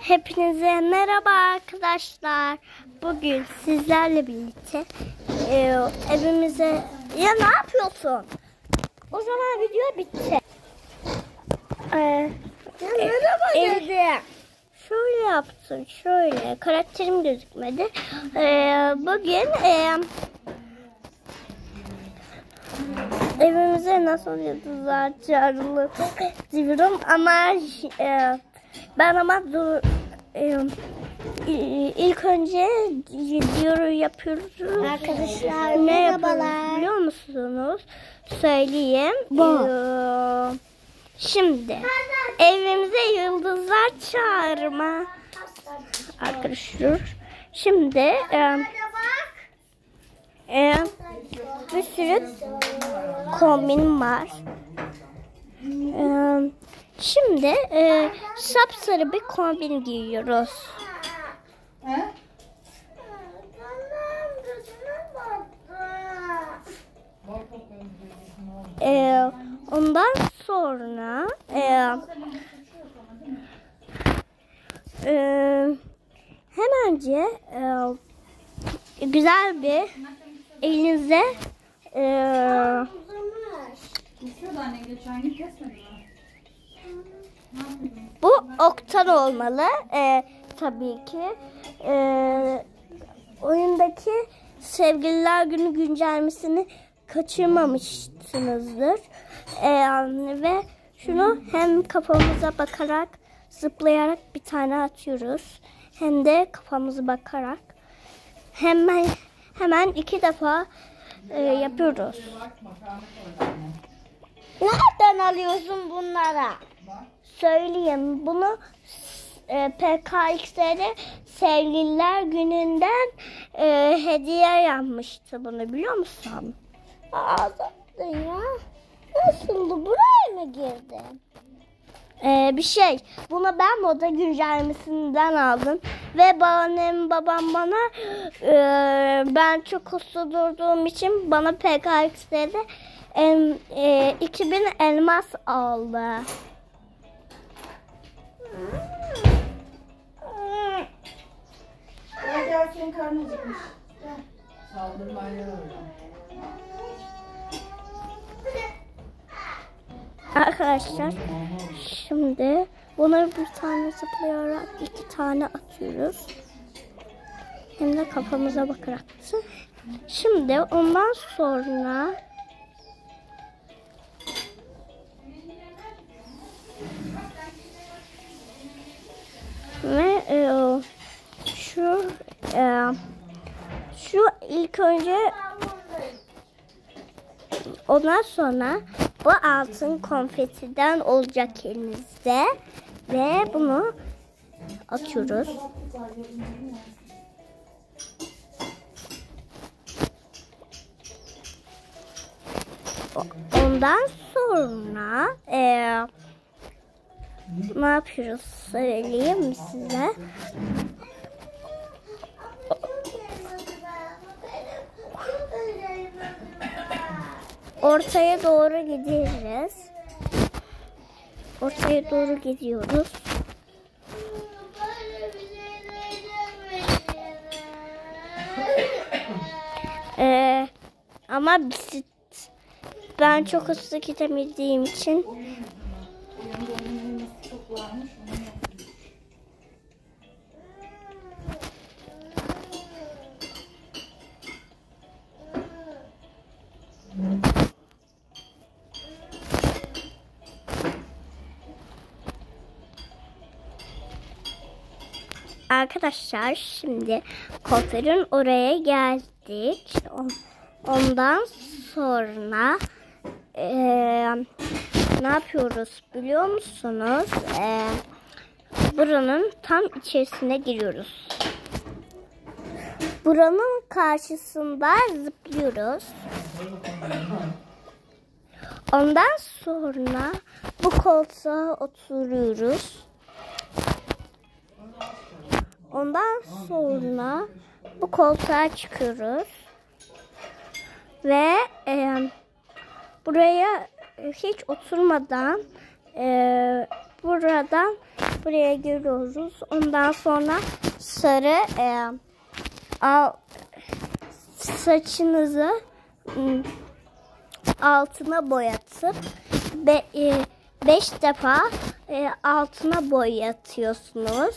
Hepinize merhaba arkadaşlar. Bugün sizlerle birlikte e, evimize... Ya ne yapıyorsun? O zaman video bitti. E, Ya merhaba ev- dedim. Şöyle yaptım, şöyle. Karakterim gözükmedi. E, bugün e, evimize nasıl yıldızlar çağrılır diyorum ama e, ben ama dur e, ilk önce diyorum yapıyoruz. Arkadaşlar, ne merhabalar. biliyor musunuz? Söyleyeyim. E, şimdi evimize yıldızlar çağırma arkadaşlar. Şimdi e, e, bir sürü kombin var. Ee, şimdi e, sapsarı bir kombin giyiyoruz. Ee, ondan sonra e, e, hemence e, güzel bir elinize e, Kesiyordu anne geçen gün kesmedi? Bu oktan olmalı. Ee, tabii ki. Ee, oyundaki Sevgililer Günü güncellemesini kaçırmamışsınızdır. Ee, ve şunu hem kafamıza bakarak zıplayarak bir tane atıyoruz. Hem de kafamıza bakarak hemen hemen iki defa e, yapıyoruz. Nereden alıyorsun bunlara? söyleyeyim. Bunu e, PKX'de sevgililer gününden e, hediye yapmıştı bunu biliyor musun? Ağzımda ya. Nasıldı? Buraya mı girdin? E, bir şey. Bunu ben moda güncellemesinden aldım. Ve annem babam bana e, ben çok hızlı durduğum için bana PKX'de em, e, 2000 elmas aldı. Gel gel senin karnın acıkmış. Gel. Arkadaşlar şimdi bunları bir tane zıplayarak iki tane atıyoruz. Hem de kafamıza bakarak. Şimdi ondan sonra ve e, şu e, şu ilk önce Ondan sonra bu altın konfetiden olacak elinizde ve bunu atıyoruz. Ondan sonra eee, ne yapıyoruz söyleyeyim mi size? Ortaya doğru gideriz. Ortaya doğru gidiyoruz. Ee, ama bisiklet ben çok hızlı gidemediğim için Arkadaşlar şimdi kuaförün oraya geldik. On- Ondan sonra eee, ne yapıyoruz biliyor musunuz? Eee, buranın tam içerisine giriyoruz. Buranın karşısında zıplıyoruz. Ondan sonra bu koltuğa oturuyoruz. Ondan sonra bu koltuğa çıkıyoruz. Ve e, buraya hiç oturmadan e, buradan buraya giriyoruz. Ondan sonra sarı e, al, saçınızı ım, altına boyatıp be, e, beş defa e, altına boyatıyorsunuz.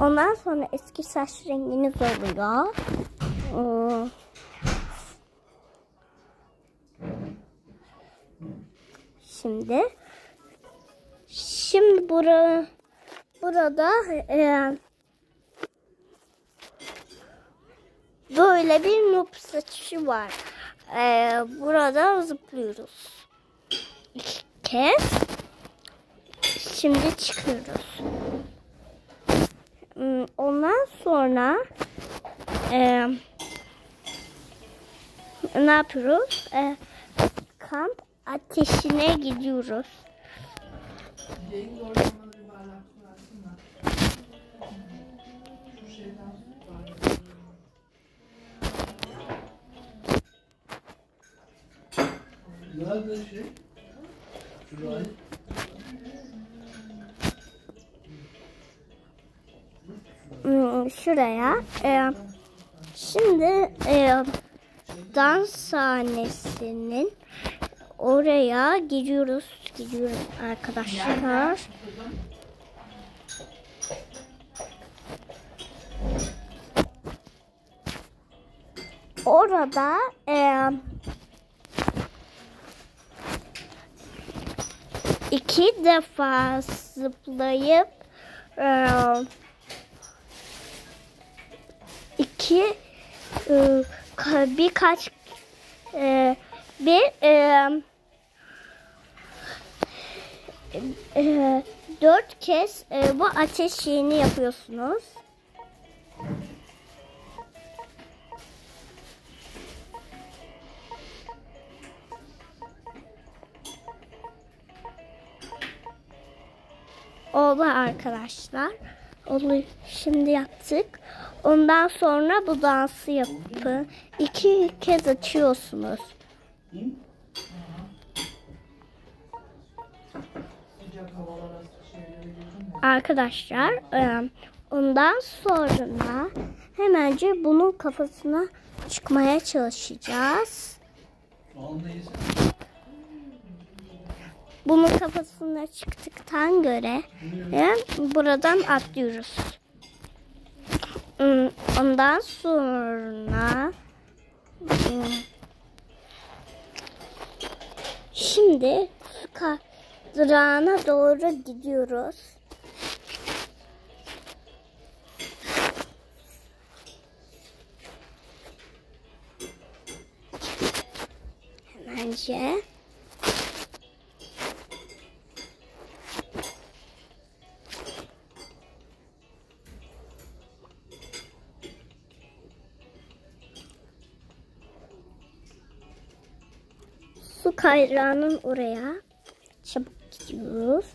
Ondan sonra eski saç renginiz oluyor. Hmm. Şimdi şimdi bura, burada e, böyle bir noob saçı var. E, burada zıplıyoruz. İki kez. Şimdi çıkıyoruz. Hmm, Ondan sonra e, ne yapıyoruz? E, kamp ateşine gidiyoruz. Nerede şey? Şurayı. Şuraya. E, şimdi e, dans sahnesinin oraya gidiyoruz. Gidiyoruz arkadaşlar. Orada e, iki defa zıplayıp e, iki e, ka- birkaç e, bir e, e, dört kez e, bu ateş şeyini yapıyorsunuz. Oldu arkadaşlar. Oldu. Şimdi yaptık. Ondan sonra bu dansı yapın. İki kez açıyorsunuz. Arkadaşlar ondan sonra hemenci bunun kafasına çıkmaya çalışacağız. Bunun kafasına çıktıktan göre buradan atlıyoruz. Hmm, Ondan sonra hmm, şimdi su kaydırağına doğru gidiyoruz. Bence su kayrağının oraya çabuk gidiyoruz.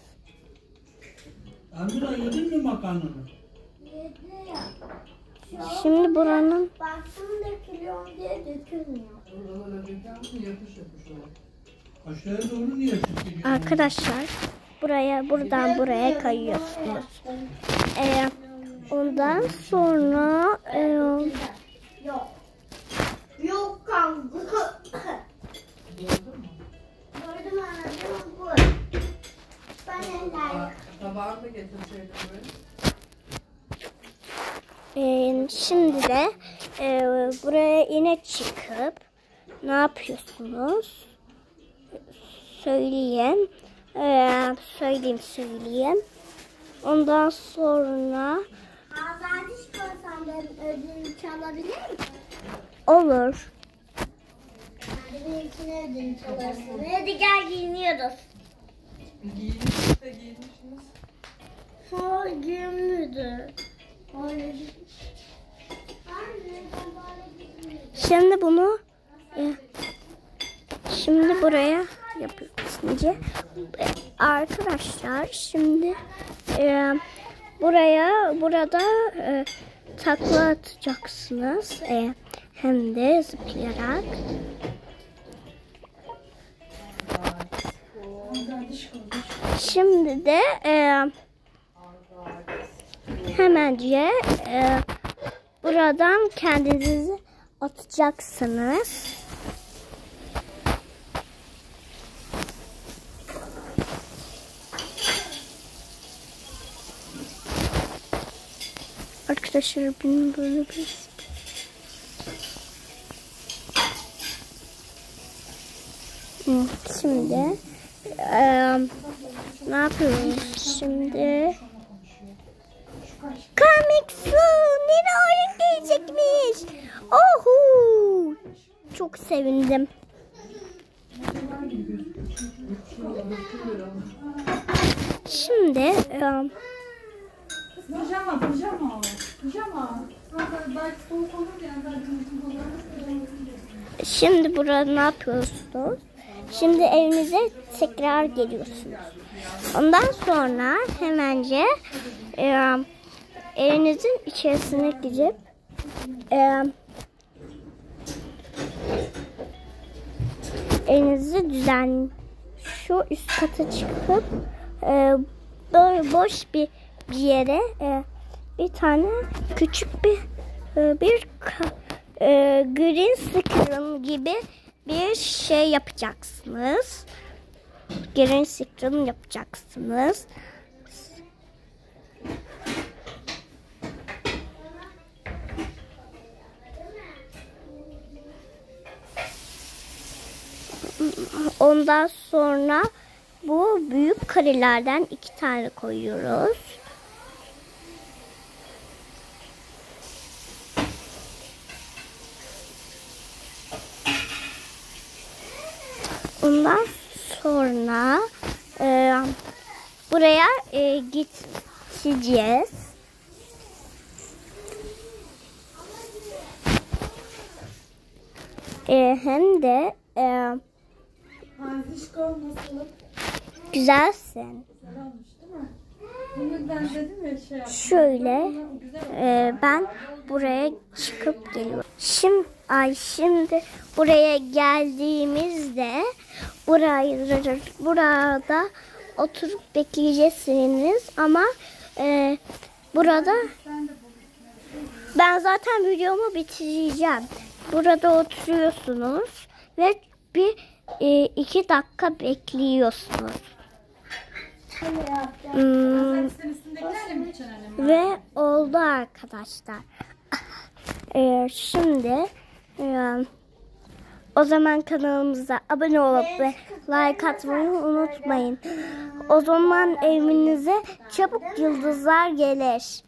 Amira yedin mi makarnanı? Şimdi buranın Baktım dökülüyor diye dökülmüyor. Aşağıya doğru niye arkadaşlar buraya buradan buraya kayıyorsunuz. Ee, ondan sonra e, Tabağını da getirseydin böyle. e, şimdi de e, buraya yine çıkıp ne yapıyorsunuz? Söyleyeyim. Ee, söyleyeyim söyleyeyim. Ondan sonra Azadi çıkarsam ben ödülümü çalabilir miyim? olur. Hadi benimkine ödülümü çalarsın. Hadi gel giyiniyoruz. Giyinmiş de giyinmişsiniz. Ha giyinmedi. Şimdi bunu e, şimdi buraya yapıyoruz. Şimdi arkadaşlar şimdi e, buraya burada e, takla atacaksınız. Hem de zıplayarak. Şimdi de e, hemence e, buradan kendinizi atacaksınız. Arkadaşlar benim böyle bir Şimdi eee, ne yapıyoruz şimdi? Coming soon. Yeni oyun gelecekmiş. Ohu. Çok sevindim. Şimdi eee, Pijama, pijama. Pijama. Şimdi burada ne yapıyorsunuz? Şimdi evinize tekrar geliyorsunuz. Ondan sonra hemence e, evinizin içerisine gidip e, evinizi düzen şu üst kata çıkıp e, böyle boş bir bir yere e, bir tane küçük bir e, bir e, green screen gibi bir şey yapacaksınız. Green screen yapacaksınız. Ondan sonra bu büyük karelerden iki tane koyuyoruz. Ondan sonra e, buraya e, gideceğiz. E, hem de e, güzelsin. Şöyle e, ben buraya çıkıp geliyorum. Şimdi ay şimdi buraya geldiğimizde burayı burada oturup bekleyeceksiniz ama e, burada ben zaten videomu bitireceğim. Burada oturuyorsunuz ve bir e, iki dakika bekliyorsunuz. Hmm, ve oldu arkadaşlar. Ee, şimdi e, o zaman kanalımıza abone olup ve like atmayı unutmayın. O zaman evinize çabuk yıldızlar gelir.